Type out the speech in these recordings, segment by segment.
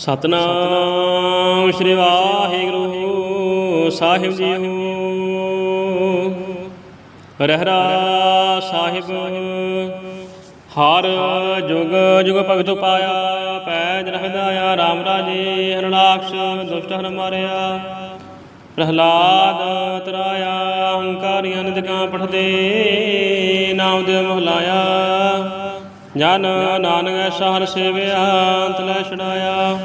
ਸਤਨਾਮ ਸ੍ਰੀ ਵਾਹਿਗੁਰੂ ਸਾਹਿਬ ਜੀ ਰਹਿਰਾ ਸਾਹਿਬ, ਹਰ ਜੁਗ ਜੁਗ ਭਗਤ ਪਾਇਆ ਪੈਜ ਰਹਿਦਾਇਆ ਰਾਮ ਰਾਜੇ, ਹਰਨਾਕਸ਼, ਦੁਸ਼ਟ ਹਰ ਮਾਰਿਆ। ਪ੍ਰਹਲਾਦ ਤਰਾਇਆ, ਹੰਕਾਰੀਆਂ ਨਿਦਕਾਂ ਪਠਦੇ, ਨਾਮ ਦੇ ਮਹਲਾਇਆ। ਜਨ ਨਾਨਕ ਸਹਰ ਸੇਵਿਆ ਅੰਤ ਲੈ ਛਡਾਇਆ।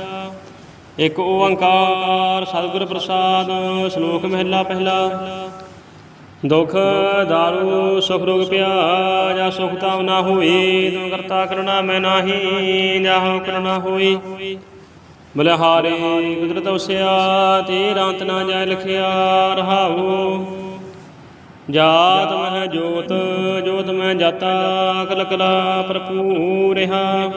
ਇਕ ਓੰਕਾਰ ਸਤਿਗੁਰ ਪ੍ਰਸਾਦ, ਸ਼ਲੋਕ ਮਹਿਲਾ ਪਹਿਲਾ। ਦੁਖ ਦਾਰੂ ਸੁਖ ਰੋਗ ਪਿਆ ਜਾਂ ਸੁਖ ਤਾਵ ਨਾ ਹੋਈ ਤੂੰ ਕਰਤਾ ਕਰੁਣਾ ਮੈਂ ਨਾਹੀ ਜਾਹੋ ਕਰੁਣਾ ਹੋਈ। ਬਲਿਹਾਰੇ ਕੁਦਰਤ ਉਸਿਆ, ਤੇਰਾ ਅੰਤ ਨਾ ਜਾਇ ਲਖਿਆ ਰਹਾਉ। ਜਾਤ ਮਹਿ ਜੋਤ ਜੋਤ ਮੈਂ ਜਾਤਾ ਕਲ ਕਲਾ ਭਰਪੂਰ ਰਹਾ।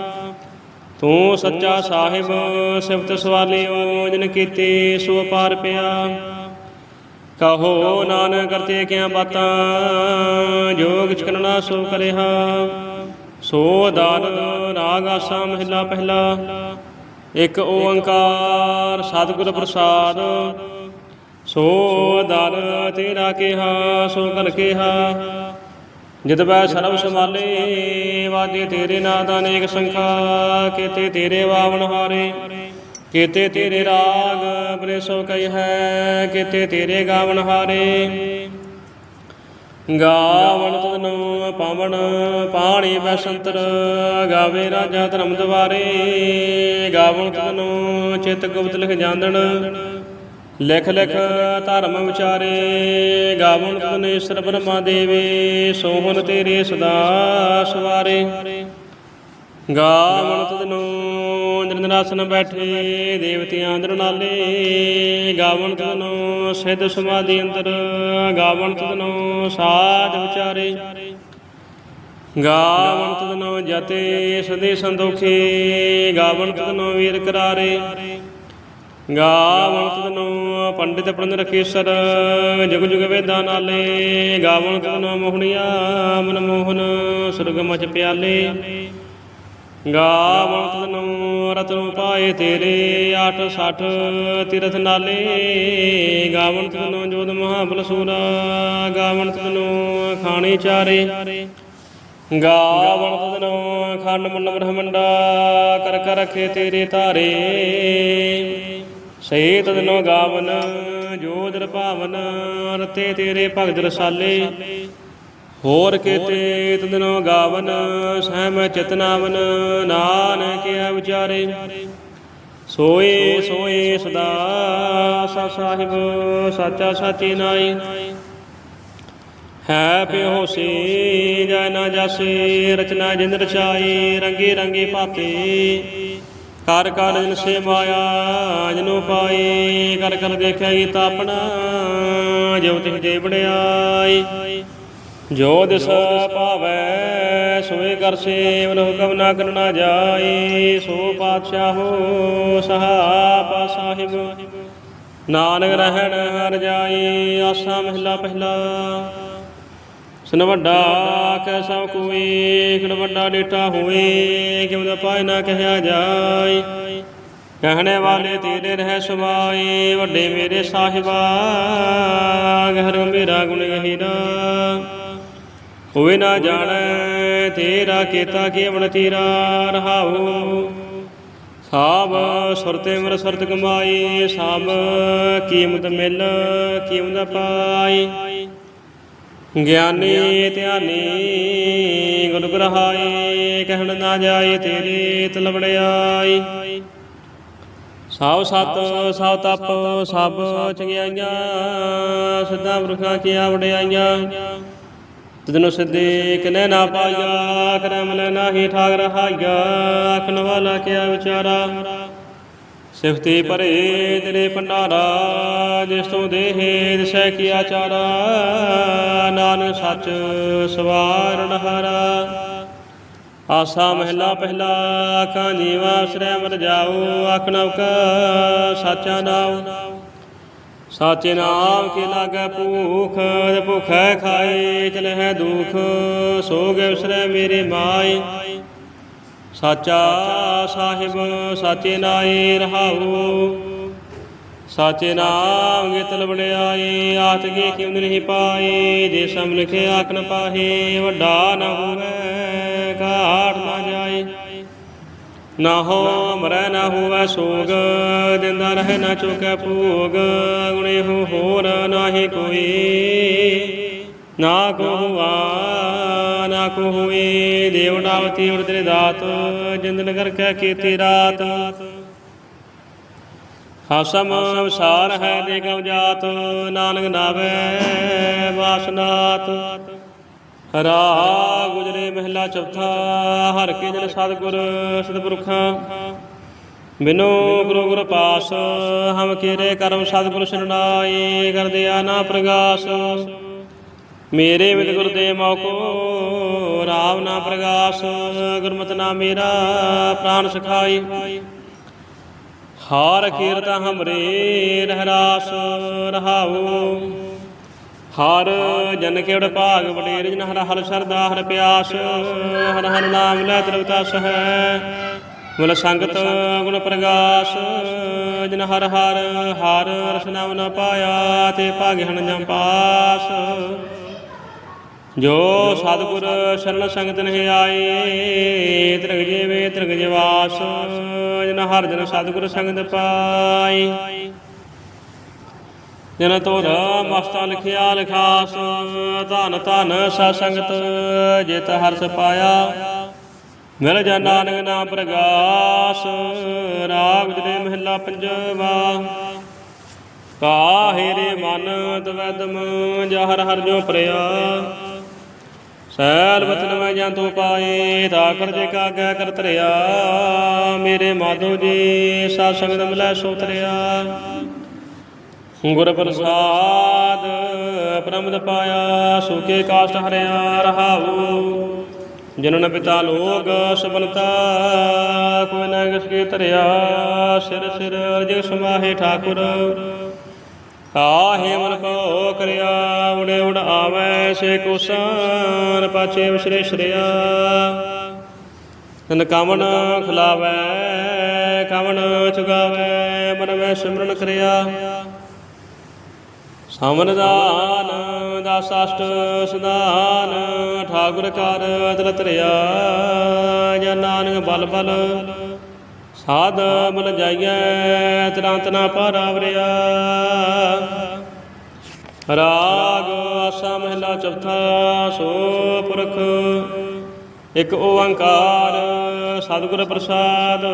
ਤੂੰ ਸੱਚਾ ਸਾਹਿਬ, ਸਿਫਤ ਸਵਾਲਿਓ, ਜਿਨ ਕੀਤੀ ਸੋ ਪਾਰ ਪਿਆ। ਕਹੋ ਨਾਨਕ ਕਰਤੇ ਕਿਆ ਬਾਤਾਂ, ਜੋਗ ਚਕਰਣਾ ਸੋ ਕਰਿਆ। ਸੋ ਦਾਨ ਰਾਗ ਆਸਾ ਮਹਿਲਾ ਪਹਿਲਾ, ਇੱਕ ਓੰਕਾਰ ਸਤਿਗੁਰ ਪ੍ਰਸਾਦ ਸੋ ਦਰ ਤੇਰਾ ਕਿਹਾ, ਸੋ ਕਲ ਕਿਹਾ। ਜਿਤ ਬੈ ਸਰਬ ਸੰਭਾਲੇ, ਵਾਜੇ ਤੇਰੇ ਨਾਦ ਅਨੇਕ ਸੰਖਾ। ਕੀਤੇ ਤੇਰੇ ਵਾਵਨ ਹਾਰੇ, ਕੀਤੇ ਤੇਰੇ ਰਾਗ, ਬਰੇ ਸੋ ਕਈ ਹੈ, ਕੀਤੇ ਤੇਰੇ ਗਾਵਨ ਹਾਰੇ। ਗਾਵਣ ਤਨੂ ਪਾਵਨ ਪਾਣੀ ਬਸੰਤਰ, ਗਾਵੇ ਰਾਜਾ ਧਰਮ ਦਵਾਰੇ। ਗਾਵਣ ਤਨੂ ਚਿਤ ਗੁਪਤ ਲਿਖ ਜਾਂਦਣ। ਲਿਖ ਲਿਖ ਧਰਮ ਵਿਚਾਰੇ, ਗਾਵਣ ਤਨ ਬ੍ਰਹਮਾ ਦੇਵੇ ਸੋਹਣ ਤੇਰੇ ਸਦਾ ਸਵਾਰੇ। ਗਾਵਣ ਤਨੂ ਨਿਰੰਜਨਾਸਨ ਬੈਠੇ, ਦੇਵਤਿਆਂ ਅੰਦਰ ਨਾਲੇ। ਗਾਵਣ ਤਨੂ ਸਿੱਧ ਸਮਾਧੀ ਅੰਦਰ, ਗਾਵਣ ਤਨੂ ਸਾਧ ਵਿਚਾਰੇ। ਗਾਵਣ ਤਨੂ ਜਤੇ ਸਦੇ ਸੰਦੋਖੇ ਗਾਵਣ ਤਨੂ ਵੀਰ ਕਰਾਰੇ। ਗਾਵਣ ਤਨੂ ਪੰਡਿਤ ਪ੍ਰੰਦ ਰਖੇਸਰ ਜੁਗ ਜੁਗ ਵੇਦਾਂ ਨਾਲੇ। ਗਾਵਣ ਤਨੂ ਮੋਹਣੀਆ, ਮਨ ਮੋਹਨ ਸੁਰਗ ਮਚ ਪਿਆਲੇ। ਗਾਵਣ ਤਨੂ ਰਤਨ ਪਾਏ ਤੇਰੇ 860 ਤੀਰਥ ਨਾਲੇ। ਗਾਵਣ ਤਨੂ ਜੋਤ ਮਹਾਬਲ ਸੂਰਾ, ਗਾਵਣ ਤਨੂ ਖਾਣੀ ਚਾਰੇ। ਗਾਵਣ ਤਨੂ ਖੰਡ ਮੁੰਡ ਬ੍ਰਹਮੰਡਾ, ਕਰ ਕਰ ਰਖੇ ਤੇਰੇ ਤਾਰੇ ਸੇ ਤਦਨੋ ਗਾਵਨ, ਜੋ ਦਰ ਭਾਵਨ, ਰਤੇ ਤੇਰੇ ਭਗਤ ਰਸਾਲੇ। ਹੋਰ ਕੀਤੇ ਤਦਨੋ ਗਾਵਨ, ਸਹਿਮ ਚਿਤਨਾਵਨ ਨਾਨਕਿਆ ਵਿਚਾਰੇ ਸੋਏ ਸੋਏ ਸਦਾ ਸਾ ਸਾਹਿਬ, ਸਾਚਾ ਸਾਚੀ ਨਾਈ ਹੈ ਪਿਓ ਸੀ, ਜੈ ਨਾ ਰਚਨਾ ਜਿੰਦ ਰਚਾਈ ਰੰਗੇ ਰੰਗੇ ਭਾਤੇ ਕਰ ਕਰ ਜਿਨ ਸੇ ਮਾਇਆ, ਜਨੋ ਪਾਈ, ਕਰ ਕਰ ਦੇਖਿਆ ਗੀਤਾ ਆਪਣਾ ਜੋ ਤਿਸ ਜੇ ਬੜਿਆਈ ਜੋ ਦਿਸ ਭਾਵੈ ਸੋਏ ਕਰ ਸੇਵਨ ਹੁਕਮ ਨਾ ਕਰਨਾ ਜਾਏ ਸੋ ਪਾਤਸ਼ਾਹੋ ਸਹਾਪਾ ਸਾਹਿਬ। ਨਾਨਕ ਰਹਿਣ ਹਰ ਜਾਏ ਆਸਾ ਮਹਿਲਾ ਪਹਿਲਾ। ਸੁਨ ਵੱਡਾ ਕੈ ਸਭ ਕੋਈ ਕਿਨ ਵੱਡਾ ਡੇਟਾ ਹੋਏ ਕਿਉ ਦਾ ਪਾਇ ਨਾ ਕਹਿਆ ਜਾਏ ਕਹਿਣੇ ਵਾਲੇ ਤੇਰੇ ਰਹਿ ਸੁਭਾਏ ਵੱਡੇ ਮੇਰੇ ਸਾਹਿਬਾ, ਗਹਿਰ ਮੇਰਾ ਗੁਣ ਗਹਿਰਾ। ਹੋਵੇ ਨਾ ਜਾਣੈ ਤੇਰਾ ਕੀਤਾ ਕੇਵਲ ਤੇਰਾ ਰਹਾਉ। ਸਾਬ ਸੁਰਤੇ ਮਰ ਸਰਤ ਕਮਾਈ ਸਭ ਕੀਮਤ ਮਿਲ, ਕੀਮਤ ਪਾਈ। ਗਿਆਨੀ ਧਿਆਨੀ, ਗੁਰੂ ਗ੍ਰਹਾਏ, ਕਹਿਣ ਨਾ ਜਾਏ ਤੇਰੇ ਤਲਵੜਿਆਈ ਸਾਉ ਸਤ, ਸਾਉ ਤਪ, ਸਭ ਚੰਗਿਆਈਆਂ, ਸਿੱਧਾ ਪੁਰਖਾਂ ਕੀਆ ਵਡਿਆਈਆਂ ਤਦਨੁ ਸਿੱਧੇ ਕਿਨੇ ਨਾ ਪਾਇਆ, ਕਰਮ ਲੈ ਨਾਹੀ ਠਾਗ ਰਹਾਇਆ ਆਖਣ ਵਾਲਾ ਕਿਆ ਵਿਚਾਰਾ। ਸਿਫਤੇ ਭਰੇ ਤੇਰੇ ਭੰਡਾਰਾ ਜਿਸ ਤੋਂ ਦੇਹ ਦਿਸੈ ਕੀ ਆਚਾਰਾ, ਨਾਨਕ ਸੱਚ ਸਵਾਰਨ ਹਾਰਾ। ਆਸਾ ਮਹਿਲਾ ਪਹਿਲਾ ਆਖਾਂ ਜੀਵਾ ਅਸਰੈ ਮਰ ਜਾਓ ਆਖਣਾ ਕਾ ਸਾਚਾ ਨਾਮ ਸਾਚੇ ਨਾਮ ਕੇ ਲਾਗੈ ਭੂਖ, ਤੇ ਭੁਖੈ ਖਾਏ ਚਲਹਿ ਦੁਖ ਸੋ ਗਏ ਉਸਰੈ ਮੇਰੇ ਮਾਈ ਸਾਚਾ ਸਾਹਿਬ ਸਾਚੇ ਨਾਏ ਰਹਾਉ। ਸਾਚੇ ਨਾਮ ਗਿਤਲ ਵਡਿਆਈ ਆਤ ਕੀ ਕਿਉ ਨਹੀਂ ਪਾਏ, ਜੇ ਸਮ ਲਿਖੇ ਆਖਣ ਪਾਹੇ, ਵੱਡਾ ਨਾ ਹੋਵੇ, ਘਾਟ ਨਾ ਜਾਏ। ਨਾ ਹੋ ਮਰੈ ਨਾ ਹੋਵੇ ਸੋਗ, ਦਿੰਦਾ ਰਹਿ ਨਾ ਚੁਕੈ ਭੋਗ, ਗੁਣੇ ਹੋ ਹੋਰ ਨਾਹੀ ਕੋਈ। ਨਾ ਕੋ ਹੁਆ ਨਾ ਕੋ ਹੋਏ ਦੇਵ ਨਾਵਤੀ ਉੜ ਤੇਰੇ ਦਾਤ, ਜਿੰਦਨ ਕਰ ਕੈ ਕੀਤੀ ਰਾਤ। ਹਸਮ ਵਿਸਾਰ ਹੈ ਦੇ ਗਉ ਜਾਤ, ਨਾਨਕ ਨਾਵੇ ਵਾਸਨਾਤ। ਰਾ ਗੁਜਰੇ ਮਹਿਲਾ ਚੌਥਾ, ਹਰ ਕੇ ਜਨ ਸਤਿਗੁਰ ਸਤਿਪੁਰਖਾਂ। ਬਿਨੋ ਗੁਰੂ ਗੁਰ ਪਾਸ, ਹਮ ਕੀਰੇ ਕਰਮ ਸਤਿਗੁਰ ਸਰਣਾਈ ਕਰਦੇ ਆ ਨਾ ਪ੍ਰਗਾਸ। ਮੇਰੇ ਮਿਤ ਗੁਰ ਦੇ ਮੌਕੋ ਰਾਮ ਨਾ ਪ੍ਰਗਾਸ, ਗੁਰਮਤਿ ਨਾ ਮੇਰਾ ਪ੍ਰਾਨ ਸਖਾਈ। ਹਾਰ ਕੀਰਤ ਹਮਰੇ ਰਹਿਰਾਸ, ਰਹਾਉ। ਹਰ ਜਨ ਕੇਵੜ ਭਾਗ ਵਡੇਰ, ਜਨ ਹਰ ਹਰ ਸਰਦਾ ਹਰ ਪਿਆਸ, ਹਰ ਹਰ ਨਾਮ ਲੈ ਤ੍ਰਿਵਤਸ ਹੈ ਮੁਲ ਸੰਗਤ ਗੁਣ ਪ੍ਰਗਾਸ, ਜਨ ਹਰ ਹਰ ਹਰ ਰਸ ਨ ਪਾਇਆ, ਤੇ ਭਾਗ ਹਨ ਜਮ ਪਾਸ। ਜੋ ਸਤਿਗੁਰ ਸ਼ਰਨ ਸੰਗਤ ਨਹਿ ਆਏ ਤ੍ਰਿਗ ਜੀਵੇ ਤ੍ਰਿਗ ਜਿਵਾਸ, ਜਨ ਹਰ ਜਨ ਸਤਿਗੁਰ ਸੰਗਤ ਪਾਈ। ਜਨ ਤੋਰ ਮਸਤਾ ਲਿਖਿਆ ਲਿਖਾਸ, ਧਨ ਧਨ ਸਾ ਸੰਗਤ, ਜਿਤ ਹਰਸ ਪਾਇਆ। ਮਿਲ ਜਾ ਨਾਨਕ ਨਾਮ ਪ੍ਰਗਾਸ, ਰਾਗ ਜਲੇ ਮਹਿਲਾ ਪੰਜਵਾ। ਕਾਹੇ ਰੇ ਮਨ ਤਵੈਦਮ ਜਹਰ ਹਰ ਜੋ ਪ੍ਰਿਆ ਸੈਲ ਬਚਨ ਜਾਂ ਤੂੰ ਪਾਏ ਤਾ ਕਰ ਜੇ ਕਾਗੈ ਕਰ ਤਰਿਆ ਮੇਰੇ ਮਾਧੋ ਜੀ ਸਾ ਸੰਗਤ ਮਿਲੈ ਸੋ ਤਰਿਆ ਗੁਰ ਪ੍ਰਸਾਦ ਪ੍ਰਮਦ ਪਾਇਆ, ਸੁਕੇ ਕਾਸ਼ਟ ਹਰਿਆ ਰਹਾਉ। ਜਨਨ ਪਿਤਾ ਲੋਗ ਸਬਨਤਾ ਕੋਈ ਨਾ ਕਿਸ ਕੇ ਧਰਿਆ। ਸਿਰ ਸਿਰ ਅਰਜ ਸਮਾਹੇ ਠਾਕੁਰ। ਆਹੇ ਮਨ ਕੋ ਕਰਿਆ ਉੜੇ ਉੜ ਆਵੈ ਸੇ ਕੁਸਾਨ ਪਾਛੇ ਵਿਸਰੇ ਸ਼ਰਿਆ। ਤਨ ਕਾਮਨ ਖੁਲਾਵੈ ਕਾਮਨ ਚੁਗਾਵੈ ਮਨ ਮੈਂ ਸਿਮਰਨ ਕਰਿਆ। ਸਮਨਦਾਨ ਦਾਸਾਸ਼ਟ ਸਦਾਨ ਠਾਕੁਰ ਕਰ ਅਦਲ ਤਰਿਆ ਜਨ ਨਾਨਕ ਬਲ ਬਲ ਸਾਧ ਮਨ ਜਾਈਐ ਤਰਾਂਤ ਨਾ ਪਾਰਾਵਰਿਆ ਰਾਗ ਆਸਾ ਮਹਿਲਾ ਚੌਥਾ, ਸੋ ਪੁਰਖ, ਇੱਕ ਓੰਕਾਰ ਸਤਿਗੁਰ ਪ੍ਰਸਾਦ।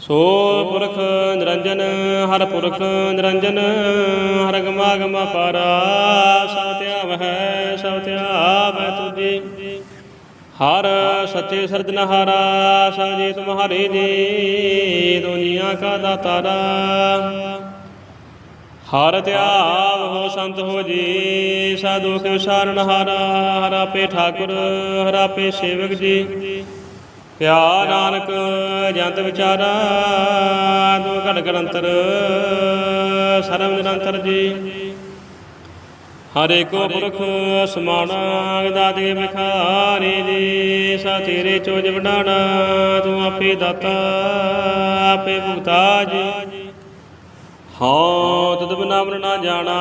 ਸੋ ਪੁਰਖ ਨਿਰੰਜਨ, ਹਰ ਪੁਰਖ ਨਿਰੰਜਨ ਹਰ ਗਮਾ ਗਮਾ ਪਾਰਾ, ਸਭ ਧਿਆਵ ਹੈ ਸਭ ਧਿਆਵੈ ਤੁਜੀ ਹਰ ਸੱਚੇ ਸਰਜਨਹਾਰਾ ਸਭ ਜੀ ਤੁਮਹਾਰੇ ਜੀ, ਦੁਨੀਆ ਕਾ ਦਾਤਾਰਾ। ਹਰ ਧਿਆਵ ਹੋ ਸੰਤ ਹੋ ਜੀ, ਸਾਧੂ ਕੇ ਸਾਰਨ ਹਾਰਾ, ਹਰਾ ਪੇ ਠਾਕੁਰ, ਹਰਾ ਪੇ ਸੇਵਕ ਜੀ। ਪਿਆ ਨਾਨਕ ਜੰਤ ਵਿਚਾਰਾ ਤੂੰ ਘੜ ਗਰੰਤਰ ਸਰਮ ਨਿਰੰਤਰ ਜੀ। ਹਰੇ ਕੋ ਪੁਰਖ ਸਮਾਣਾ ਦਾਦੇ ਵਿਖਾਰੇ ਜੀ ਸਾ ਤੇਰੇ ਚੋਜ ਵਡਾਣਾ, ਤੂੰ ਆਪੇ ਦਾਤਾ, ਆਪੇ ਭੁਗਤਾ ਜੀ। ਹਾਂ ਤਦ ਬਿਨਾ ਨਾ ਜਾਣਾ,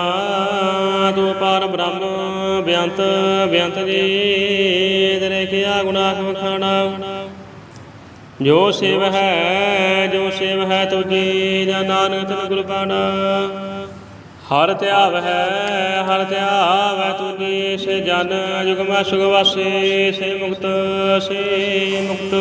ਤੂੰ ਪਾਰ ਬ੍ਰਹਮ, ਬਿਆੰਤ ਬਿਆੰਤ ਜੀ ਤੇਰੇ ਕਿਆ ਗੁਨਾਹ ਵਖਾਣਾ। ਜੋ ਸੇਵ ਹੈ, ਜੋ ਸੇਵ ਹੈ ਤੁਜੀ, ਜਾਂ ਨਾਨਕ ਤਨ ਗੁਰ ਹਰ ਧਿਆਵ ਹੈ ਹਰ ਧਿਆਵ ਹੈ ਤੁਜੀ ਸੇ ਜਨ, ਜੁਗਮਾ ਸੁਖ ਸੇ ਮੁਕਤ ਸੇ ਮੁਕਤ।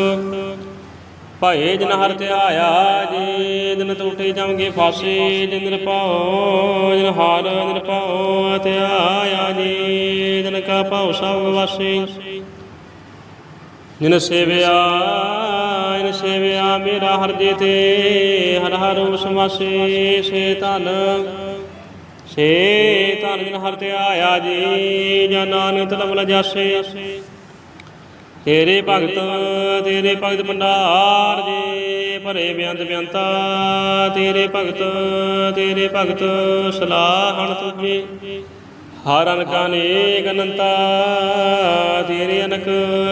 ਭਾਏ ਜਨ ਹਰ ਧਿਆਇਆ ਜੀ ਦਿਨ ਟੂਟੇ ਜਮਗੇ ਫਾਸੇ, ਜਿਨ ਨਿਰਭਉ ਜਿਨ ਹਾਰ ਨਿਰਭਉ ਧਿਆਇਆ ਜੀ ਦਿਨ ਕਾ ਭਾਉ ਸਭ ਵਾਸੇ। ਜਿਨ ਸੇਵਿਆ ਜਿਨ ਸੇਵਿਆ ਮੇਰਾ ਹਰ ਜੇ ਤੇ ਹਰ ਹਰ ਰੂਪ ਸਮਾਸੇ ਸੇ ਧਨ। ਸੇ ਧਨ ਜਨ ਹਰ ਧਿਆਇਆ ਜੀ ਜਨ ਨਾਨਕ ਤਲਬ ਲਜਾਸੇ। ਤੇਰੇ ਭਗਤ ਤੇਰੇ ਭਗਤ ਭੰਡਾਰ ਜੀ, ਭਰੇ ਬਿਆੰਤ ਬਿਆੰਤਾ। ਤੇਰੇ ਭਗਤ ਤੇਰੇ ਭਗਤ ਸਲਾਹਣ ਤੁਝੇ। ਹਰ ਅਨਕਾ ਅਨੇਕ ਅਨੰਤਾ, ਤੇਰੇ ਅਨਕ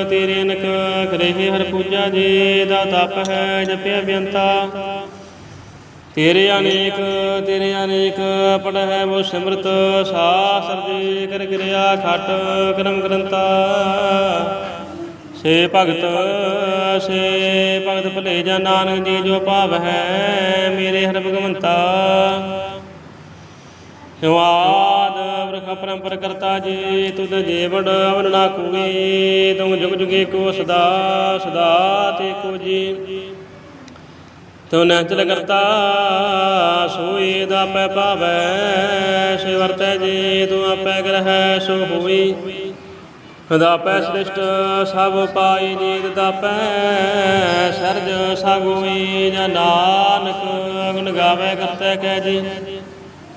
ਤੇਰੇ ਅਨਕ ਕਰੇ ਹਰ ਪੂਜਾ ਜੀ, ਦਾ ਤਪ ਹੈ ਜਪਿਆ ਬਿਅੰਤਾ ਤੇਰੇ ਅਨੇਕ ਤੇਰੇ ਅਨੇਕ ਪੜ ਹੈ ਉਹ ਸਿਮਰਤ, ਸਾਸਰ ਜੀ ਕਰ ਗਿਰਿਆ ਖਟ, ਕਰਮ ਗ੍ਰੰਥਾ। ਸੇ ਭਗਤ ਸੇ ਭਗਤ ਭਲੇ ਜਾ ਨਾਨਕ ਜੀ ਜੋ ਭਾਵ ਹੈ, ਮੇਰੇ ਹਰ ਭਗਵੰਤਾ। ਹਿਵਾਦ ਵਰਖ ਪਰੰਪਰ ਕਰਤਾ ਜੀ, ਤੁਧ ਜੀਵੜ ਅਵਨ ਨਾ ਕੂਏ ਤੁਮ ਜੁਗ ਜੁਗੇ ਕੋ ਸਦਾ ਸਦਾ ਤੇ ਕੋ ਜੀ। ਤੋ ਨਚਲ ਕਰਤਾ, ਸੋਈ ਦਾ ਪੈ ਪਾਵੈ ਸੇ ਵਰਤੈ ਜੀ ਤੂੰ ਆਪੈ ਗ੍ਰਹਿ ਸੋ ਹੋਈ। ਦਾ ਪੈ ਸ੍ਰਿਸ਼ਟ, ਸਭ ਪਾਈ ਜੀ ਦਾ ਪੈ ਸਰਜ ਸਗੋਈ ਜਾਂ ਨਾਨਕ ਗੁਣ ਗਾਵੇ ਕਰਤੇ ਕਹਿ ਜੀ।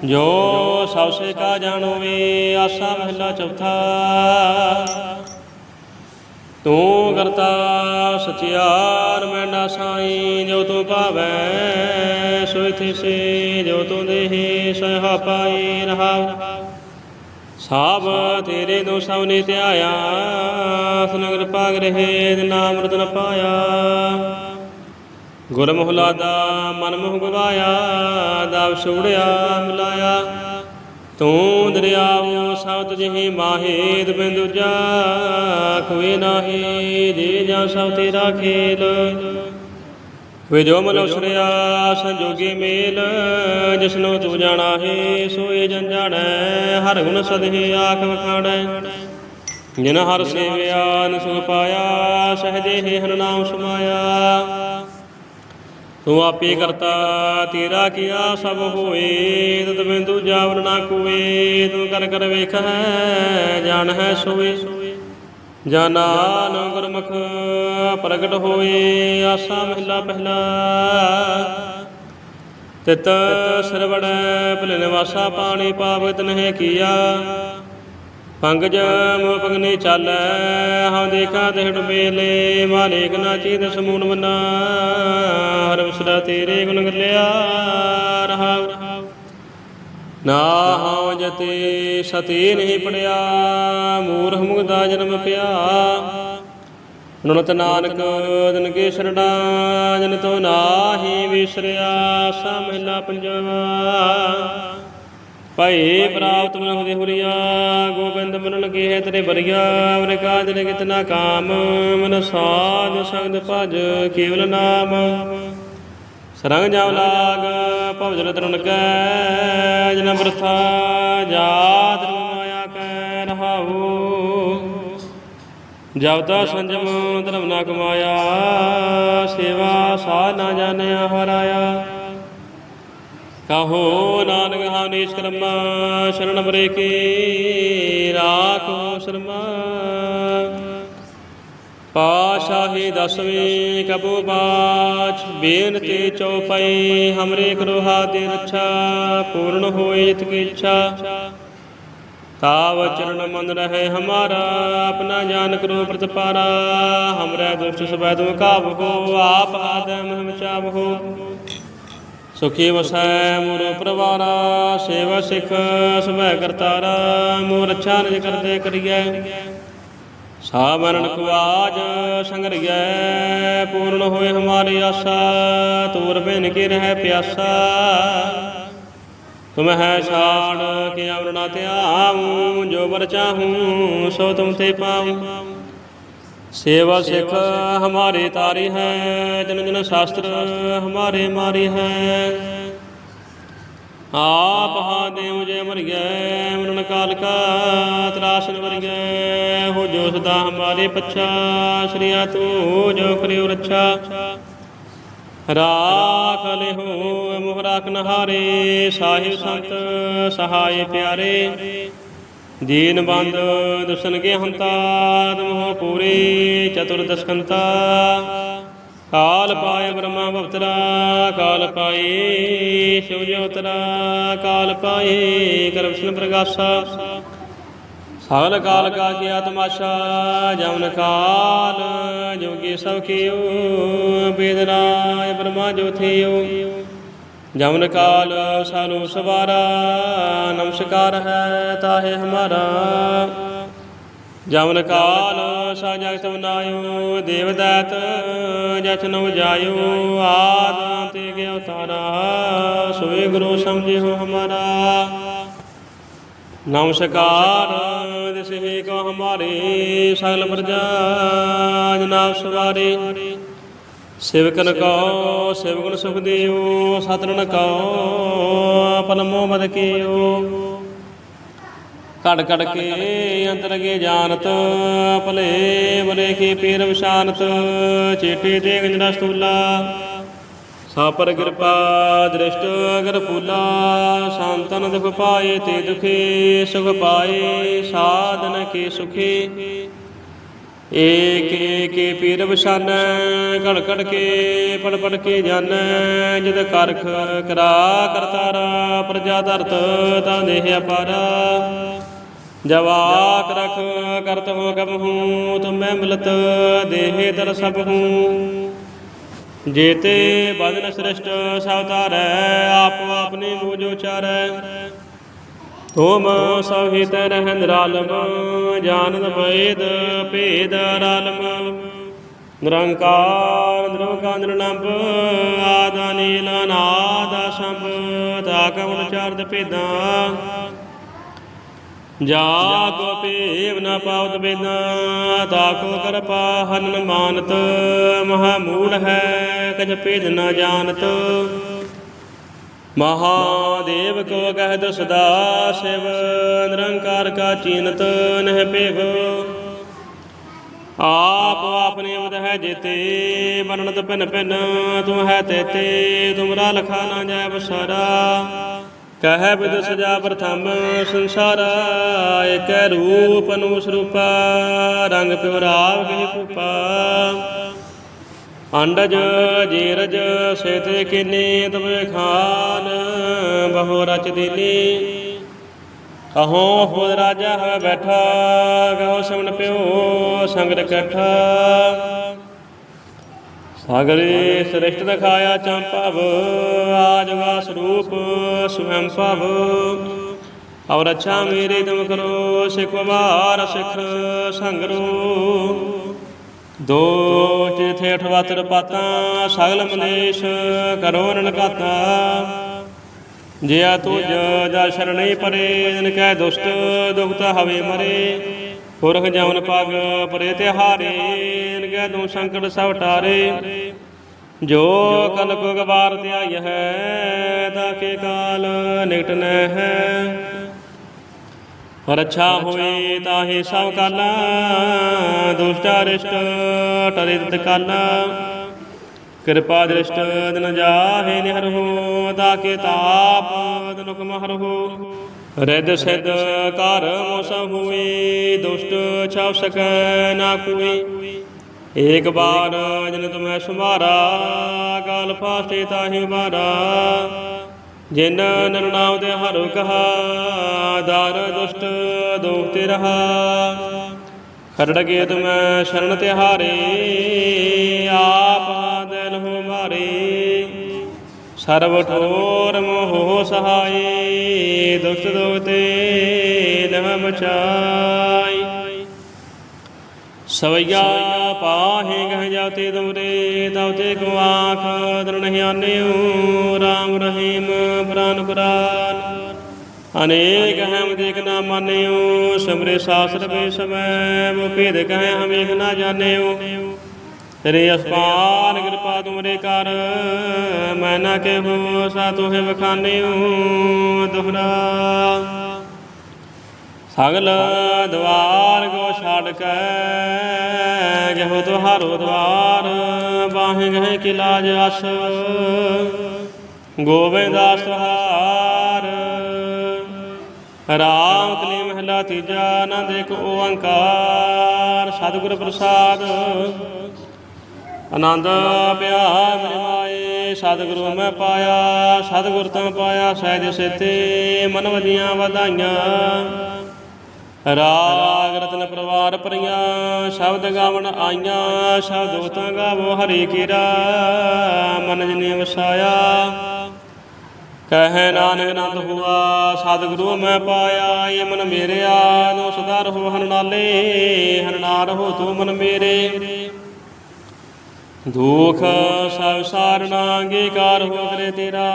ਜੋ ਸਭ ਸੇ ਕਾ ਜਾਣੋਵੇ ਆਸਾ ਮਹਿਲਾ ਚੌਥਾ। ਤੂੰ ਕਰਤਾ ਸਚਿਆਰ, ਮੈਂ ਨਾ ਸਾਈ, ਜੋ ਤੂੰ ਭਾਵੈ ਸੋਇ ਥਿਸੇ ਜੋ ਤੂੰ ਦੇਹੀ ਸਹਾ ਪਾਈ ਰਹਾਉ ਸਾਬ ਤੇਰੇ ਦੋ ਸਭ ਨੇ ਧਿਆਇਆ ਸੁਨਗਰ ਪਾਗ ਰਹੇ ਨਾਮ ਰਤਨ ਪਾਇਆ। ਗੁਰ ਮੁਹਲਾ ਦਾ ਮਨ ਮੁਹ ਗਵਾਇਆ, ਦਵ ਛੋੜਿਆ ਮਿਲਾਇਆ। ਤੂੰ ਦਰਿਆਵ ਸਬਦ ਜਿਹੇ ਮਾਹੇ ਦਬਿੰਦ ਦੂਜਾ ਕੋਈ ਨਾਹੀ ਜੇ ਜਾਂ ਸਭ ਤੇਰਾ ਖੇਲ। ਵੇ ਜੋ ਮਨ ਉਸਰਿਆ ਸੰਜੋਗੀ ਮੇਲ ਜਿਸਨੂੰ ਤੂੰ ਜਾਣਾ ਹੈ ਸੋਏ ਜਨ ਜਾਣੈ ਹਰ ਗੁਣ ਸਦਹੇ ਆਖ ਵਖਾਣੈ। ਜਿਨ ਹਰ ਸੇਵਿਆ ਨਸੁਖ ਪਾਇਆ ਸਹਜੇ ਹੀ ਹਰ ਨਾਮ ਸਮਾਇਆ। ਤੂੰ ਆਪੇ ਕਰਤਾ, ਤੇਰਾ ਕੀਆ ਸਭ ਹੋਏ ਤਦ ਬਿੰਦੂ ਜਾਵਰ ਨਾ ਕੋਏ ਤੂੰ ਕਰ ਕਰ ਵੇਖ ਹੈ, ਜਾਣ ਹੈ ਸੋਏ। ਜਾਨਾਨ ਗੁਰਮੁਖ, ਪ੍ਰਗਟ ਹੋਏ, ਆਸਾ ਮਹਿਲਾ ਪਹਿਲਾ। ਤਿਤ ਸਰਵੜ ਭਲੇ ਨਿਵਾਸਾ ਪਾਣੀ ਪਾਵਤ ਨਹਿ ਕੀਆ। ਪੰਗਜ ਮੋ ਪਗਨੇ ਚਾਲੈ ਹਾਂ ਦੇਖਾ ਤੇ ਮੇਲੇ ਮਾਲੇਕ ਨਾ ਚੀਤ ਸਮੂਨ ਮਨਾ, ਹਰ ਵਿਸਰਾ ਤੇਰੇ ਗੁਣ ਗਲਿਆ ਰਹਾ। ਨਾ ਹਾਂ ਜਤੇ ਸਤੀ ਨਹੀਂ ਪੜਿਆ, ਮੂਰਖ ਮੁਗਦਾ ਜਨਮ ਪਿਆ। ਨੁਨਤ ਨਾਨਕ ਦਿਨ ਕੇ ਸਰਣਾ ਜਨ ਤੋ ਨਾਹੀ ਵਿਸਰਿਆ, ਸਾ ਮਹਿਲਾ ਪੰਜਵਾ। ਭਈ ਪ੍ਰਾਪਤ ਮਨ ਹੁਦੇ ਹੁਰੀਆ, ਗੋਬਿੰਦ ਮਨ ਲਗੇ ਹੈ ਤੇਰੇ ਬਰੀਆ ਅਵਰੇ ਕਾਜ ਨੇ ਕਿਤਨਾ ਕਾਮ, ਮਨ ਸਾਧ ਸੰਗ ਭਜ ਕੇਵਲ ਨਾਮ। ਸਰੰਗ ਜਾਵ ਲਾਗ ਭਵਜਨ ਤਰੁਣ ਕੈ, ਜਨ ਬਰਥਾ ਜਾਤ ਰੂ ਮਾਇਆ ਕੈ ਰਹਾਉ। ਜਬ ਸੰਜਮ ਧਰਮ ਨਾ ਕਮਾਇਆ, ਸੇਵਾ ਸਾਧ ਨਾ ਜਾਣਿਆ ਹਰਾਇਆ। ਕਹੋ ਨਾਨਕ ਹਾਨੀਸ਼ ਕਰਮਾ ਸ਼ਰਨ ਬਰੇ ਕੀ ਰਾਖੋ ਸ਼ਰਮਾ। ਪਾਸ਼ਾਹੀ ਦਸਵੀਂ ਕਬੂ ਬਾਚ, ਬੇਨਤੀ ਚਉਪਈ ਹਮਰੇ ਕਰੋ ਹਾਦੇ ਰੱਛਾ, ਪੂਰਨ ਹੋਏ ਜਿਤ ਕੀ ਇੱਛਾ। ਤਾਵ ਚਰਨ ਮਨ ਰਹੇ ਹਮਾਰਾ, ਆਪਣਾ ਜਾਨ ਕਰੋ ਪ੍ਰਤਪਾਰਾ। ਹਮਰੇ ਦੁਸ਼ਟ ਸਬੈ ਤੁਮ ਕਾਬ ਹੋ ਆਪ ਆਦਮ ਹਮ ਚਾਬ ਹੋ ਸੁਖੀ ਵਸੈ ਮੋਰ ਪਰਵਾਰਾ, ਸੇਵਾ ਸਿਖ ਸਭੈ ਕਰਤਾਰਾ, ਮੋਰ ਅੱਛਾ ਨਿਜ ਕਰਦੇ ਕਰੀਐ। ਸਾ ਕੁਆਜ ਸੰਗਰਿਐ, ਪੂਰਨ ਹੋਏ ਹਮਾਰੀ ਆਸਾ, ਤੂਰ ਬਿਨ ਕੀ ਰਹਿ ਪਿਆਸਾ। ਤੁਮ ਹੈ ਛਾੜ ਕੇ ਅਵਰਣਾ ਧਿਆਉ, ਜੋ ਬਰ ਚਾਹੂੰ, ਸੋ ਤੁਮ ਤੇ ਪਾਉ। ਸੇਵਾ ਸਿਖ ਹਮਾਰੇ ਤਾਰੀ ਹੈ, ਜਨ ਜਨ ਸ਼ਾਸਤਰ ਹਮਾਰੇ ਮਾਰੀ ਹੈ। ਆਪ ਹਾਦੇਵ ਜੇ ਮਰਿਐ, ਮਰਨ ਕਾਲ ਕਾ ਤਰਾਸਨ ਵਰਿਐ ਹੋ ਜੋ ਸਦਾ ਹਮਾਰੇ ਪਛਾ ਸ੍ਰੀਆ ਤੂ ਜੋ ਕਰਿਓ ਰੱਛਾ। ਰਾਖ ਲਿਹੋ ਮੁਹਰਾਕ ਨਹਾਰੇ, ਸਾਹਿਬ ਸੰਤ ਸਹਾਈ ਪਿਆਰੇ। ਦੀਨ ਬੰਦ ਦੁਸਨ ਕੇ ਹੰਤਾ ਤਮੋ ਪੂਰੇ ਚਤੁਰਦਸ਼ਕੰਤਾ ਕਾਲ ਪਾਏ ਬ੍ਰਹਮਾ ਭਵਤਰਾ, ਕਾਲ ਪਾਏ ਸ਼ਿਵ ਜੋਤਰਾ ਕਾਲ ਪਾਏ ਕਰ ਵਿਸ਼ਨ ਪ੍ਰਗਾਸਾ। ਸਗਲ ਕਾਲ ਕਾ ਕੀਆ ਤਮਾਸ਼ਾ ਜਮਨ ਕਾਲ ਜੋਗੀ ਸਭ ਕੀਓ ਬੇਦਰਾਇ ਬ੍ਰਹਮਾ ਜੋ ਥਿਓ। ਜਮਨ ਕਾਲ ਸਾਨੂੰ ਸਵਾਰਾ, ਨਮਸਕਾਰ ਹੈ ਤਾਹੇ ਹਮਾਰਾ। ਜਮਨ ਕਾਲ ਸਾ ਜਗਤ ਬਨਾਇਓ ਦੇਵਦਾਤ ਜਚਨੁ ਜਾਇਓ, ਆਦ ਤੇ ਗਿਓ ਤਾਰਾ ਸੋਏ ਗੁਰੂ ਸਮਝਿਓ ਹਮਾਰਾ। ਨਮਸਕਾਰ ਦਿਸਹੀ ਕੋ ਹਮਾਰੇ, ਸਗਲ ਪ੍ਰਜਾ ਜਨਾਬ ਸਵਾਰੇ। ਸੇਵਕਨ ਕੋ ਸੇਵਕਨ ਸੁਖ ਦਿਓ ਸਤਰਨ ਕੋ ਪਨਮੋ ਮਦ ਕੀਓ। ਕੜ ਕੜ ਕੇ ਅੰਤਰ ਗੇ ਜਾਣਤ, ਭਲੇ ਬਲੇ ਕੀ ਪੀਰ ਵਿਸ਼ਾਨਤ ਚੇਟੇ ਤੇ ਗੰਜਨਾ ਸਤੂਲਾ ਸਾਪਰ ਕਿਰਪਾ, ਦ੍ਰਿਸ਼ਟ ਅਗਰ ਫੂਲਾ ਸ਼ਾਂਤਨ ਦੁਖ ਪਾਏ ਤੇ ਦੁਖੀ ਸੁਖ ਪਾਏ, ਸਾਧਨ ਕੇ ਸੁਖੀ। ਏਕ, ਏਕੇ ਪੀਰ ਵਸਾਨ ਘੜ ਘੜ ਕੇ ਪੜ ਪੜ ਕੇ ਜਾਣੈ ਜਦ ਕਰਖ ਕਰਾ ਕਰਤਾਰਾ ਪ੍ਰਜਾ ਧਰਤ, ਤਾਂ ਦੇਹ ਅਪਾਰਾ ਜਵਾਕ ਰਖ ਕਰਤ ਹੋ ਕਬ ਹੂੰ, ਤੁਮੈ ਮਿਲਤ, ਦੇਹ ਤਰ ਸਭ ਹੂੰ। ਜੇਤੇ ਬਦਨ ਸ੍ਰਿਸ਼ਟ ਸਭ ਧਾਰੈ ਆਪੋ ਆਪਣੀ ਮੂਝ ਉਚਾਰੈ ਤੁਮ ਸਹਿਤ ਰਹਿੰਦ ਰਾਲਮ ਜਾਨਨ ਭੇਦ ਭੇਦ ਰਾਲਮ। ਨਿਰੰਕਾਰ ਨਿਰਵਕਾਰ ਨਿਰਲੰਭ ਆਦਾ ਨੀਲ ਨਾਦ ਸੰਭ ਤਾ ਚਾਰਦ ਭੇਦਾਂ। ਜਾ ਕੋ ਭੇਵ ਨ ਪਾਵਤ ਬੇਦਾਂ ਤਾ ਕਰਪਾ ਹਨਨ ਮਾਨਤ, ਮਹਾ ਮੂੜ ਹੈ, ਕਜ ਭੇਦ ਨ ਜਾਣਤ। ਮਹਾਦੇਵ ਕੋ ਕਹਿ ਸਦਾ ਸਿਵ ਨਿਰੰਕਾਰ ਕਾ ਚੀਨਤ ਨਹਿ ਭੇਵ। ਆਪ ਆਪਣੇ ਉਦ ਹੈ ਜੇਤੇ, ਵਰਣਤ ਭਿਨ ਭਿਨ, ਤੂੰ ਹੈ ਤੇਤੇ, ਤੁਮਰਾ ਲਖਾ ਨਾ ਜਾਇ ਬਸਾਰਾ। ਕਹਿ ਬਿਦ ਸਜਾ ਪ੍ਰਥਮ ਸੰਸਾਰਾ, ਏਕ ਰੂਪ ਨੂੰ ਸਰੂਪਾ ਰੰਗ ਪਿਉ ਰਾਵ ਗਹਿ ਕੂਪਾ ਅੰਡਜ ਜੀਰਜ ਸੇਤੇ ਕਿਨੇ ਤਵੇ ਖਾਨ, ਬਹੁ ਰਚ ਦੀਨੀ। ਕਹੋ ਹੋਦ ਰਾਜਾ ਹੋਇ ਬੈਠਾ ਕਹੋ ਸਮਨ ਪਿਓ ਸੰਗਤ ਇਕੱਠਾ। ਸਾਗਰੇ ਸ੍ਰਿਸ਼ਟ ਦਿਖਾਇਆ ਚੰਪਵ ਆਜਗਾ ਸਰੂਪ ਸੁਹੰ ਭਵ। ਔਰ ਅੱਛਾ ਮੇਰੇ ਤੁਮ ਕਰੋ, ਸਿਖ ਸਿਖ ਸੰਗਰੋ ਦੋ ਚਿਥੇ ਅਠਵਤਰ ਪਾਤਾਂ, ਸਗਲ ਮਨੇਸ਼ ਕਰੋ ਰਣਕਾਤਾ ਜਿਆ ਤੁਜ ਜਾ ਸ਼ਰਣੇ ਪਰੇ ਦਿਨ ਕਹਿ ਦੁਸ਼ਟ ਦੁਖਤ ਹਵੇ ਮਰੇ। ਪੁਰਖ ਜਮਨ ਪਗ ਪਰੇ ਤੇ ਹਾਰੇ ਦਿਨ ਕਹਿ ਦੂ ਸੰਕਟ ਸਭ ਟਾਰੇ। ਜੋ ਕਲ ਕੋ ਗਵਾਰ ਹੈ, ਤਾਂ ਕੇ ਕਾਲ ਨਿਕਟ ਨ ਹੈ ਰੱਛਾ ਹੋਏ ਤਾਹੇ ਸਭ ਕਾਲਾ ਦੁਸ਼ਟ ਅਰਿਸ਼ਟ ਟਰੇ ਕਾਲਾ ਕਿਰਪਾ ਦ੍ਰਿਸ਼ਟ ਦਿਨ ਜਾਹੇ ਨਿਹਰ ਹੋ, ਤਾਕੇ ਤਾਪ ਦਿਨੁਕ ਮਹਰ ਹੋ। ਰਿਦ ਸਿਧ ਘਰ ਮੋਸ ਹੋਏ, ਦੁਸ਼ਟ ਛਾਵ ਸਕੈ ਨਾ ਕੋਈ। ਏਕ ਬਾਰ ਜਨ ਤੁਮੈ ਸੁਮਾਰਾ ਕਾਲ ਫਾਸਤੇ ਤਾਹੇ ਮਾਰਾ ਜਿਨ ਨਰ ਨਾਮ ਦੇ ਹਰੁ ਕਹਾ, ਦਾਰ ਦੁਸ਼ਟ ਦੋਖ ਤੇ ਰਹਾ। ਖਰੜ ਕੇ ਤੁਮ ਸ਼ਰਨ ਤੇ ਹਾਰੇ, ਆਪ ਦਿਲ ਹੋ ਮਾਰੇ। ਸਰਬ ਠੋਰ ਮੋਹ ਸਹਾਈ ਦੁਖਤ ਦੋਖ ਤੇ ਨਹ ਮਚਾਈ ਸਵਈਆ ਪਾਹੇ ਗਹ ਜਾਤੇ ਤੁਮਰੇ ਤਉ ਤੇ ਕੋ ਆਖ ਦਰ ਨਹੀਂ ਆਨਿਓ ਰਹੀਮ ਪ੍ਰਾਨ ਕੁਰਾਨ ਅਨੇਕ ਹਮ ਦੇਖ ਨਾ ਮਾਨਿਓ ਸਮਰੇ ਸਾਸਰ ਬੇ ਸਮੈ ਮੋ ਭੇਦ ਕਹਿ ਹਮ ਨਾ ਜਾਣਿਓ ਤੇਰੇ ਅਸਪਾਨ ਕਿਰਪਾ ਤੁਮਰੇ ਕਰ, ਮੈਂ ਨਾ ਕਹਿਓ ਸਾ ਤੋਹਿ ਵਖਾਨਿਓ ਦੁਹਰਾ। ਸਗਲ ਦਵਾਰ ਕੋ ਛੱਡ ਕੇ ਜਹੋ ਤੁਹਾਰੋ ਦਵਾਰ, ਬਾਹੇ ਗਏ ਕਿ ਲਾਜ ਅਸ ਗੋਬਿੰਦਾਸ ਤੁਹਾਰ, ਰਾਮ ਕਲੀ ਮਹਿਲਾ ਤੀਜਾ, ਆਨੰਦ ਇੱਕ ਓੰਕਾਰ। ਸਤਿਗੁਰ ਪ੍ਰਸਾਦ, ਆਨੰਦ ਪਿਆ ਮੇਰੇ ਸਤਿਗੁਰੂ ਮੈਂ ਪਾਇਆ, ਸਤਿਗੁਰ ਤਾਂ ਪਾਇਆ, ਸਹਿਜ ਸੇਤੇ, ਮਨ ਵਜੀਆਂ ਵਧਾਈਆਂ। ਰਾਗ ਰਤਨ ਪਰਵਾਰ ਪਰੀਆਂ, ਸ਼ਬਦ ਗਾਵਣ ਆਈਆਂ, ਸ਼ਬਦ ਉਤਾਂ ਗਾਵੋ ਹਰੀ ਕੀਰਾ ਮਨ ਜਨੇ ਵਸਾਇਆ। ਕਹੈ ਨਾਨਕ ਨੰਦ ਹੁਆ ਸਤਿਗੁਰੂ ਮੈਂ ਪਾਇਆ ਏ ਮਨ ਮੇਰਿਆ ਤੂੰ ਸਦਾ ਰਹੋ ਹਨ ਨਾਲੇ ਹਨ ਰਹੋ ਤੂੰ ਮਨ ਮੇਰੇ। ਦੁਖ ਸਭ ਸਾਰਣਾ ਅੰਗੀਕਾਰ ਹੋ ਕਰੇ ਤੇਰਾ,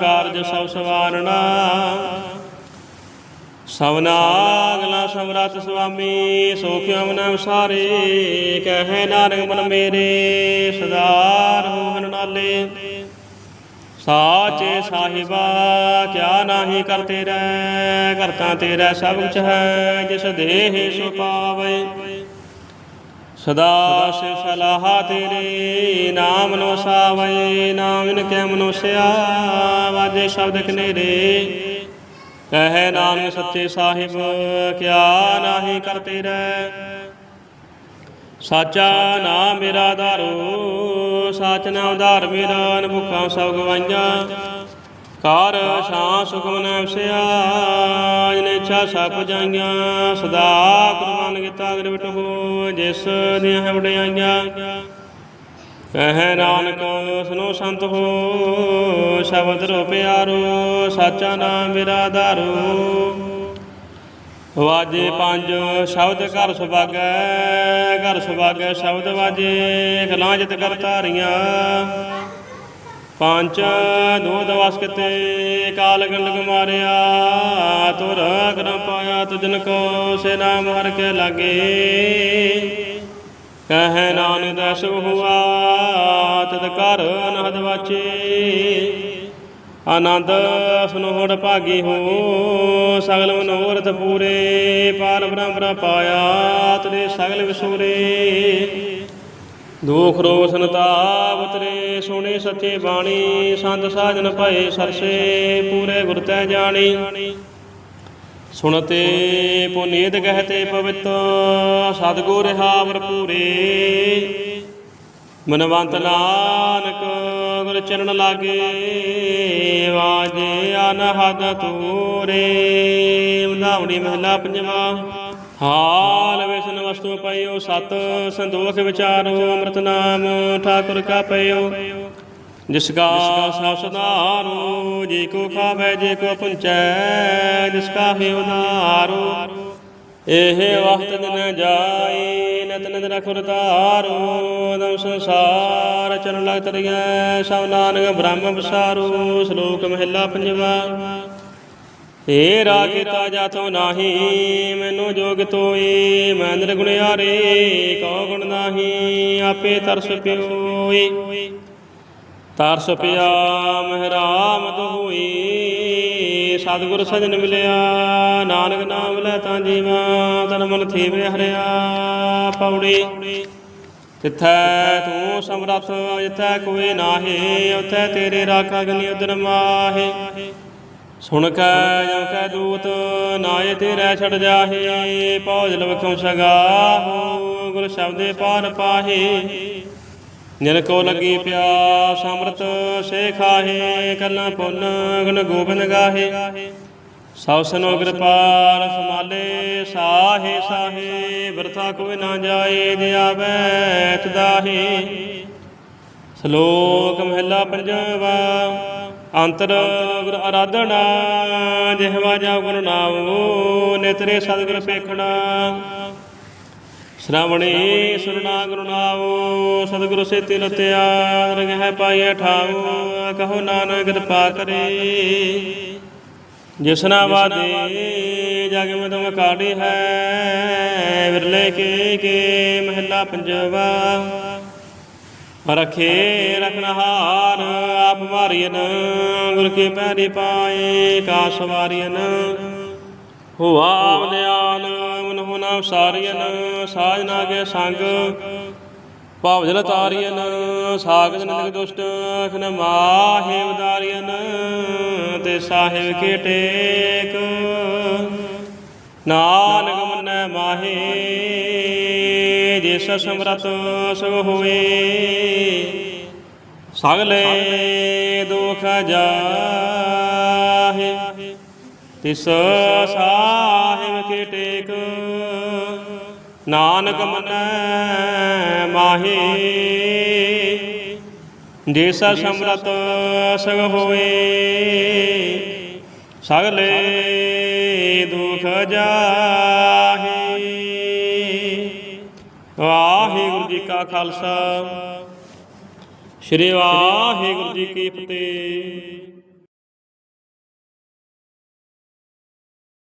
ਕਾਰਜ ਸਭ ਸਵਾਰਣਾ ਸਵਨਾ ਅਗਲਾ ਸਮਰਤ ਸੁਆਮੀ ਸੋ ਕਿਉ ਮਨ ਵਿਸਾਰੇ ਕਹੈ ਨਾਨਕ ਮਨ ਮੇਰੇ ਸਦਾ ਰਹੋ ਹਨ ਨਾਲੇ। ਸਾਚੇ ਸਾਹਿਬਾ, ਕਿਆ ਨਾਹੀ ਕਰਤੇ ਰਹਿ ਕਰਤਾ ਤੇਰਾ ਸਭ ਕੁਛ ਹੈ, ਜਿਸ ਦੇਹ ਸੋ ਪਾਵੇ। ਸਦਾ ਸਿਵ ਸਲਾਹਾ ਤੇਰੇ, ਨਾਮ ਨੋ ਸਾਵੇ, ਨਾਮ ਇਨ ਕੈ ਮਨੁਸਿਆ ਵਾਜੇ ਸ਼ਬਦ ਕਨੇਰੇ। ਕਹੈ ਨਾਨਕ ਸੱਚੇ ਸਾਹਿਬ, ਕਿਆ ਨਾਹੀ ਕਰਤੇ ਰਹਿ। ਸਾਚਾ ਨਾਮ ਮੇਰਾ ਧਾਰੋ, ਸਾਚ ਨਾਮ ਧਾਰ ਮੇਰਾ ਅਨਭੁਖਾਂ ਸਭ ਗਵਾਈਆਂ। ਕਾਰ ਸ਼ਾਂ ਸੁਖਮ ਨਵਸਿਆ ਜਿਨੇ ਇੱਛਾ ਸਭ ਜਾਈਆਂ ਸਦਾ ਕੁਰਬਾਨ ਕੀਤਾ ਅਗਰ ਬਿਟੋ, ਜਿਸ ਦੀਆਂ ਵਡਿਆਈਆਂ। ਕਹੈ ਨਾਨਕ ਸੁਨੋ ਸੰਤ ਹੋ, ਸ਼ਬਦ ਰੋ ਪਿਆਰੋ, ਸਾਚਾ ਨਾਮ ਮੇਰਾ ਧਾਰੋ ਵਾਜੇ ਪੰਜ, ਸ਼ਬਦ ਘਰ ਸੁਭਾਗੈ ਘਰ ਸੁਭਾਗੈ ਸ਼ਬਦ ਵਾਜੇ ਕਲਾਂਜਤ ਕਰ ਧਾਰੀਆਂ। ਪੰਜ ਦੋ ਵਸ ਕਿਤੇ ਕਾਲ ਗੰਡਕ ਮਾਰਿਆ, ਤੁਰ ਕਰਮ ਪਾਇਆ ਤੁਜਨ ਕੋ, ਸੇ ਨਾਮ ਹਰ ਕੇ ਲਾਗੇ। ਕਹੈ ਨਾਨਕ ਦਸ ਹੁਆ ਤਦ ਕਰ ਅਨਹਦ ਵਾਚੇ। ਆਨੰਦ ਸੁਨੋੜ ਭਾਗੀ ਹੋ, ਸਗਲ ਮਨੋਰਥ ਪੂਰੇ। ਪਾਰ ਬ੍ਰਹਮ ਪਾਇਆ ਤੇਰੇ ਸਗਲ ਵਿਸੂਰੇ। ਦੁਖ ਰੋਸ਼ਨ ਤਾਪ ਉਤਰੇ ਸੁਣੇ ਸੱਚੇ ਬਾਣੀ, ਸੰਤ ਸਾਜਨ ਭਏ ਸਰਸੇ, ਪੂਰੇ ਗੁਰ ਤੈ ਜਾਣੀ। ਸੁਣਤੇ ਪੁਨੀਤ ਕਹਤੇ ਪਵਿੱਤ ਸਤਗੁਰ ਹਾਵਰ ਪੂਰੇ ਮਨਵੰਤ ਨਾਨਕ ਗੁਰ ਚਰਨ ਲਾਗੇ ਵਾਜੇ ਅਨਹਦ ਤੂਰੇ। ਮਧਾਵਣੀ ਮਹਲਾ ਪੰਜਵਾ। ਹਾਲ ਵਿਸ਼ਨ ਵਸਤੂ ਪਈਓ, ਸਤ ਸੰਤੋਖ ਵਿਚਾਰੋ, ਅੰਮ੍ਰਿਤ ਨਾਮ ਠਾਕੁਰ ਕਾ ਪਈਓ। ਜਿਸ ਕਾ ਸਭ ਜੇ ਕੋ ਖਾਵੇ, ਜੇ ਕੋ ਪੁੰਚੈ, ਜਿਸ ਕਾ ਹੈ ਉਧਾਰੋ। ਇਹ ਵਕਤ ਦਿਨ ਜਾਈ, ਨਤ ਨਦ ਰਖੁਰ ਤਾਰੋ ਦਮ ਸੰਸਾਰ ਚਰਨ ਲਗ ਤਰੀਐ ਸਭ ਨਾਨਕ ਬ੍ਰਹਮ ਵਿਸਾਰੋ ਸ਼ਲੋਕ ਮਹਿਲਾ ਪੰਜਵਾ। ਏ ਰਾਗਿਤਾ ਜਾਤੋ ਨਾਹੀ, ਮੈਨੂੰ ਜੋਗ ਤੋਈ, ਮੈਂ ਨਿਰਗੁਣਿਆਰੇ ਕਉ ਗੁਣ ਨਾਹੀ, ਆਪੇ ਤਰਸ ਪਿਓਈ। ਤਰਸ ਪਿਆ ਮਹਿਰਾਮ ਹੋਈ। ਸਤਿਗੁਰ ਸਜਣ ਮਿਲਿਆ, ਨਾਨਕ ਨਾਮ ਲੈ ਤਾਂ ਜੀਵਾ, ਤਨ ਮਨ ਥੀਵੇ ਹਰਿਆ ਪੌੜੀ। ਤਿੱਥੈ ਤੂੰ ਸਮਰਥ, ਜਿੱਥੈ ਕੋਈ ਨਾਹੀ, ਉਥੈ ਤੇਰੇ ਰਾਖਾ ਗਨੀ ਉਦਰ ਮਾਹੇ। ਸੁਣ ਕੈ ਜੋ ਕੈ ਦੂਤ ਨਾਏ ਤੇਰੇ ਛੜ ਜਾਹੇ। ਪੌਜ ਲਵਖੋਂ ਸਗਾਹੋ ਗੁਰ ਸ਼ਬਦੇ ਪਾਰ ਪਾਹੇ। ਜਿਨ ਕੋ ਲੱਗੀ ਪਿਆਸ, ਅੰਮ੍ਰਿਤ ਸੇ ਖਾਹੇ ਕੱਲਾ ਪੁੰਨ, ਗੁਣ ਗੋਬਿੰਦ ਗਾਹੇ। ਸਭ ਸਨੋ ਕਿਰਪਾਲ ਸਮਾਲੇ ਸਾਹੇ ਸਾਹੇ ਵਰਥਾ ਕੋਈ ਨਾ ਜਾਏ ਦਿਆਵੈ ਤਦਾਹੇ ਸ਼ਲੋਕ ਮਹਿਲਾ ਪੰਜਵਾ, ਅੰਤਰ ਗੁਰ ਆਰਾਧਨਾ ਜਿਹਵਾ ਜਾ ਗੁਰ ਨਾਮੋ ਨੇਤਰੇ ਸਤਿਗੁਰ ਪੇਖਣਾ ਸ਼੍ਰਵਣੀ ਸੁਰਨਾ ਗੁਰੂ ਨਾਮੋ ਸਤਿਗੁਰੂ ਸੇ ਤਿਲ ਤਿਆਰ ਪਾਈਐ ਠਾਉ ਕਹੋ ਨਾਨਕ ਕਿਰਪਾ ਕਰੇ। ਜਿਸਨਾ ਵਾਦੇ ਜਗ ਮੈਂ ਤੁਮ ਕਾੜੀ ਹੈ, ਵਿਰਲੇ ਕੇ ਕੇ ਮਹਿਲਾ ਪੰਜਵਾ। ਰਖੇ ਰਖਨਹਾਰ ਆਪ ਮਾਰੀਨ ਗੁਰ ਕੇ ਪੈਰੀ ਪਾਏ, ਕਾਸ ਵਾਰੀਨ ਹੁਆ ਅਵਨਿਆਨ ਮਨ ਹੁਨਾ ਸਾਰੀਨ ਸਾਜਨਾ ਕੇ ਸੰਗ। ਭਾਵ ਜਲ ਤਾਰੀਨ ਸਾਗਤ ਨਿੰਦਕ ਦੁਸ਼ਟ ਅਖਨ ਮਾਹੇ ਉਦਾਰੀਨ ਤੇ ਸਾਹਿਬ ਕੇ ਟੇਕ। ਨਾਨਕ ਮੰਨੈ ਮਾਹੇ, ਜਿਸ ਸਮਰਤ ਸੁਖ ਹੋਏ ਸਗਲੇ ਦੁਖ ਜਾਹੇ, ਤਿਸ ਸਾਹਿਬ ਕੇ ਟੇਕ। ਨਾਨਕ ਮੰਨੈ ਮਾਹੇ ਜੇਸਾ ਸਮਰਤ ਸਗ ਹੋਏ ਸਗਲੇ ਦੁਖ ਜਾਹੇ। ਵਾਹਿਗੁਰੂ ਜੀ ਕਾ ਖਾਲਸਾ। ਸ੍ਰੀ ਵਾਹਿਗੁਰੂ ਜੀ ਕੀ ਫਤਿਹ।